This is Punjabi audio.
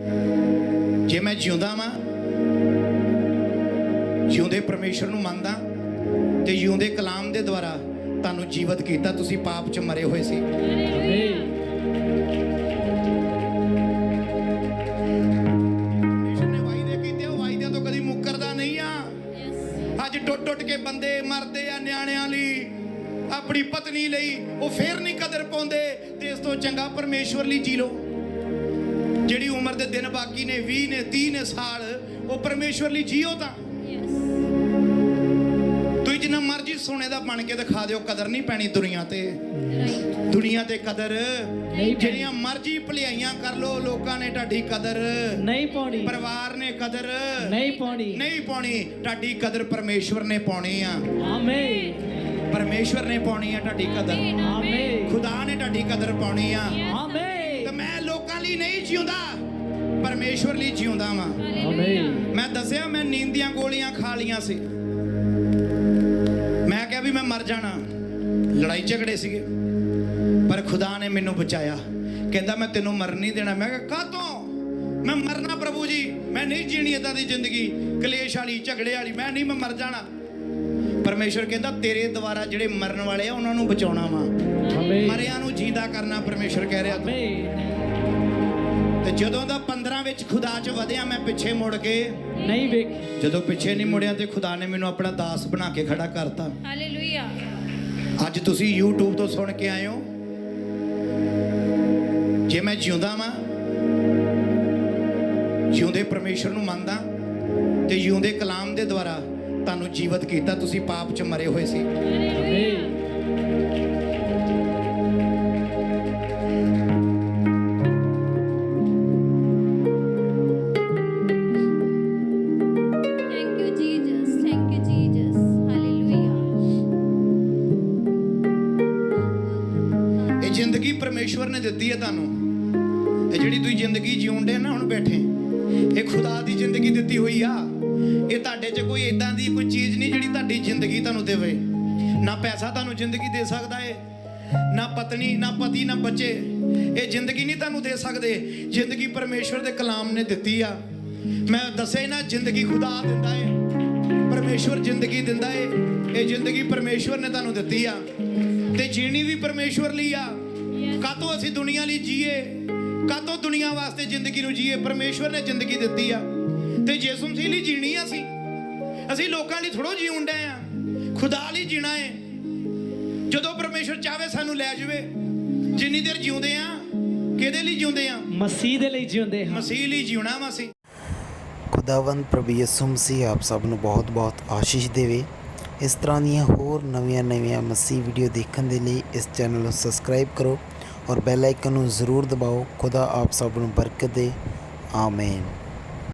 ਜੇ ਮੈਂ ਜਿਉਂਦਾ ਵਾਂ ਜਿਉਂਦੇ ਪਰਮੇਸ਼ਰ ਨੂੰ ਮੰਨਦਾ ਤੇ ਜਿਉਂਦੇ ਕਲਾਮ ਦੇ ਦੁਆਰਾ ਤੁਹਾਨੂੰ ਜੀਵਤ ਕੀਤਾ ਤੁਸੀਂ ਪਾਪ 'ਚ ਮਰੇ ਹੋਏ ਸੀ। ਨੇ ਵਾਅਦੇ ਕੀਤੇ ਉਹ ਵਾਅਦਿਆਂ ਤੋਂ ਕਦੀ ਮੁੱਕਰਦਾ ਨਹੀਂ ਆ। ਅੱਜ ਟੁੱਟ ਟੁੱਟ ਕੇ ਬੰਦੇ ਮਰਦੇ ਆ ਨਿਆਣਿਆਂ ਲਈ। ਆਪਣੀ ਪਤਨੀ ਲਈ ਉਹ ਫੇਰ ਨਹੀਂ ਕਦਰ ਪਾਉਂਦੇ ਤੇ ਇਸ ਤੋਂ ਚੰਗਾ ਪਰਮੇਸ਼ਵਰ ਲਈ ਜੀ ਲਓ। ਜਿਹੜੀ ਉਮਰ ਦੇ ਦਿਨ ਬਾਕੀ ਨੇ 20 ਨੇ 30 ਨੇ ਸਾਲ ਉਹ ਪਰਮੇਸ਼ਵਰ ਲਈ ਜੀਓ ਤਾਂ। ਤੁਸੀਂ ਜਿੰਨਾ ਮਰਜ਼ੀ ਸੋਨੇ ਦਾ ਬਣ ਕੇ ਦਿਖਾ ਦਿਓ ਕਦਰ ਨਹੀਂ ਪੈਣੀ ਦੁਨੀਆ ਤੇ। ਦੁਨੀਆ ਤੇ ਕਦਰ। ਜਿਹੜੀਆਂ ਮਰਜ਼ੀ ਭਲਾਈਆਂ ਕਰ ਲੋ ਲੋਕਾਂ ਨੇ ਤੁਹਾਡੀ ਕਦਰ। ਨਹੀਂ ਪਾਉਣੀ। ਪਰਿਵਾਰ ਨੇ ਕਦਰ। ਨਹੀਂ ਪਾਉਣੀ। ਨਹੀਂ ਪਾਉਣੀ ਤੁਹਾਡੀ ਕਦਰ ਪਰਮੇਸ਼ਵਰ ਨੇ ਪਾਉਣੀ ਆ। ਆਮੇਨ ਪਰਮੇਸ਼ਵਰ ਨੇ ਪਾਉਣੀ ਆ ਤੁਹਾਡੀ ਕਦਰ। ਆਮੇਨ ਖੁਦਾ ਨੇ ਤੁਹਾਡੀ ਕਦਰ ਪਾਉਣੀ ਆ। ਆਮੇਨ ਮੈਂ ਲੋਕਾਂ ਲਈ ਨਹੀਂ ਜਿਉਂਦਾ ਪਰਮੇਸ਼ਵਰ ਲਈ ਜਿਉਂਦਾ ਵਾਂ। ਮੈਂ ਦੱਸਿਆ ਮੈਂ ਨੀਂਦ ਦੀਆਂ ਗੋਲੀਆਂ ਖਾ ਲੀਆਂ ਸੀ। ਮੈਂ ਕਿਹਾ ਵੀ ਮੈਂ ਮਰ ਜਾਣਾ। ਲੜਾਈ ਝਗੜੇ ਸੀਗੇ। ਪਰ ਖੁਦਾ ਨੇ ਮੈਨੂੰ ਬਚਾਇਆ। ਕਹਿੰਦਾ ਮੈਂ ਤੈਨੂੰ ਮਰਨ ਨਹੀਂ ਦੇਣਾ। ਮੈਂ ਕਿਹਾ ਕਾਹਤੋਂ? ਮੈਂ ਮਰਨਾ ਪ੍ਰਭੂ ਜੀ ਮੈਂ ਨਹੀਂ ਜੀਣੀ ਇਦਾਂ ਦੀ ਜ਼ਿੰਦਗੀ। ਕਲੇਸ਼ ਵਾਲੀ ਝਗੜੇ ਵਾਲੀ ਮੈਂ ਨਹੀਂ ਮੈਂ ਮਰ ਜਾਣਾ। ਪਰਮੇਸ਼ਵਰ ਕਹਿੰਦਾ ਤੇਰੇ ਦੁਆਰਾ ਜਿਹੜੇ ਮਰਨ ਵਾਲੇ ਆ ਉਹਨਾਂ ਨੂੰ ਬਚਾਉਣਾ ਵਾ। ਮਰਿਆਂ ਨੂੰ ਜੀਂਦਾ ਕਰਨਾ ਪਰਮੇਸ਼ਵਰ ਕਹਿ ਰਿਹਾ ਤੂੰ। ਜਦੋਂ ਦਾ 15 ਵਿੱਚ ਖੁਦਾ 'ਚ ਵਧਿਆ ਮੈਂ ਪਿੱਛੇ ਮੁੜ ਕੇ ਨਹੀਂ ਵੇਖ। ਜਦੋਂ ਪਿੱਛੇ ਨਹੀਂ ਮੁੜਿਆ ਤੇ ਖੁਦਾ ਨੇ ਮੈਨੂੰ ਆਪਣਾ ਦਾਸ ਬਣਾ ਕੇ ਖੜਾ ਕਰਤਾ। ਹਾਲੇਲੂਇਆ ਅੱਜ ਤੁਸੀਂ YouTube ਤੋਂ ਸੁਣ ਕੇ ਆਏ ਹੋ। ਜੇ ਮੈਂ ਜਿਉਂਦਾ ਵਾਂ ਜਿਉਂਦੇ ਪਰਮੇਸ਼ਰ ਨੂੰ ਮੰਨਦਾ ਤੇ ਜਿਉਂਦੇ ਕਲਾਮ ਦੇ ਦੁਆਰਾ ਤੁਹਾਨੂੰ ਜੀਵਤ ਕੀਤਾ ਤੁਸੀਂ ਪਾਪ 'ਚ ਮਰੇ ਹੋਏ ਸੀ। ਆਮੇਨ ਇਹ ਜ਼ਿੰਦਗੀ ਪਰਮੇਸ਼ਵਰ ਨੇ ਦਿੱਤੀ ਹੈ ਤੁਹਾਨੂੰ, ਇਹ ਜਿਹੜੀ ਤੁਸੀਂ ਜ਼ਿੰਦਗੀ ਜਿਉਂਦੇ ਨਾ, ਹੁਣ ਬੈਠੇ, ਇਹ ਖੁਦਾ ਦੀ ਜ਼ਿੰਦਗੀ ਦਿੱਤੀ ਹੋਈ ਆ। ਇਹ ਤੁਹਾਡੇ 'ਚ ਕੋਈ ਇਦਾਂ ਦੀ ਕੋਈ ਚੀਜ਼ ਨਹੀਂ ਜਿਹੜੀ ਤੁਹਾਡੀ ਜ਼ਿੰਦਗੀ ਤੁਹਾਨੂੰ ਦੇਵੇ। ਨਾ ਪੈਸਾ ਤੁਹਾਨੂੰ ਜ਼ਿੰਦਗੀ ਦੇ ਸਕਦਾ ਏ, ਨਾ ਪਤਨੀ, ਨਾ ਪਤੀ, ਨਾ ਬੱਚੇ, ਇਹ ਜ਼ਿੰਦਗੀ ਨਹੀਂ ਤੁਹਾਨੂੰ ਦੇ ਸਕਦੇ। ਜ਼ਿੰਦਗੀ ਪਰਮੇਸ਼ਵਰ ਦੇ ਕਲਾਮ ਨੇ ਦਿੱਤੀ ਆ। ਮੈਂ ਦੱਸਿਆ ਨਾ, ਜ਼ਿੰਦਗੀ ਖੁਦਾ ਦਿੰਦਾ ਏ, ਪਰਮੇਸ਼ਵਰ ਜ਼ਿੰਦਗੀ ਦਿੰਦਾ ਏ, ਇਹ ਜ਼ਿੰਦਗੀ ਪਰਮੇਸ਼ਵਰ ਨੇ ਤੁਹਾਨੂੰ ਦਿੱਤੀ ਆ। ਤੇ ਜੀਣੀ ਵੀ ਪਰਮੇਸ਼ਵਰ ਲਈ ਆ। ਕਾਤੋਂ ਅਸੀਂ ਦੁਨੀਆ ਲਈ ਜੀਏ? ਕਾਤੋਂ ਦੁਨੀਆ ਵਾਸਤੇ ਜ਼ਿੰਦਗੀ ਨੂੰ ਜੀਏ? ਪਰਮੇਸ਼ਵਰ ਨੇ ਜ਼ਿੰਦਗੀ ਦਿੱਤੀ ਆ। ਤੇ ਯਿਸੂ ਮਸੀਹ ਲਈ ਜੀਣੀ ਆ ਅਸੀਂ। ਅਸੀਂ ਲੋਕਾਂ ਲਈ ਥੋੜੋ ਜੀਉਣ ਡਏ ਆ। ਖੁਦਾ ਲਈ ਜੀਣਾ ਏ। ਜਦੋਂ ਪਰਮੇਸ਼ਵਰ ਚਾਵੇ ਸਾਨੂੰ ਲੈ ਜਾਵੇ। ਜਿੰਨੀ ਦੇਰ ਜਿਉਂਦੇ ਆ ਕਿਹਦੇ ਲਈ ਜਿਉਂਦੇ ਆ? ਮਸੀਹ ਦੇ ਲਈ ਜਿਉਂਦੇ ਹਾਂ। ਮਸੀਹ ਲਈ ਜਿਉਣਾ ਵਾ ਅਸੀਂ। ਖੁਦਾਵੰਦ ਪ੍ਰਭੂ ਯਿਸੂ ਮਸੀਹ ਆਪ ਸਭ ਨੂੰ ਬਹੁਤ-ਬਹੁਤ ਆਸ਼ੀਸ਼ ਦੇਵੇ। ਇਸ ਤਰ੍ਹਾਂ ਦੀਆਂ ਹੋਰ ਨਵੀਆਂ-ਨਵੀਆਂ ਮਸੀਹ ਵੀਡੀਓ ਦੇਖਣ ਦੇ ਲਈ ਇਸ ਚੈਨਲ ਨੂੰ ਸਬਸਕ੍ਰਾਈਬ ਕਰੋ ਔਰ ਬੈਲ ਆਈਕਨ ਨੂੰ ਜ਼ਰੂਰ ਦਬਾਓ। ਖੁਦਾ ਆਪ ਸਭ ਨੂੰ ਬਰਕਤ ਦੇ। ਆਮੀਨ।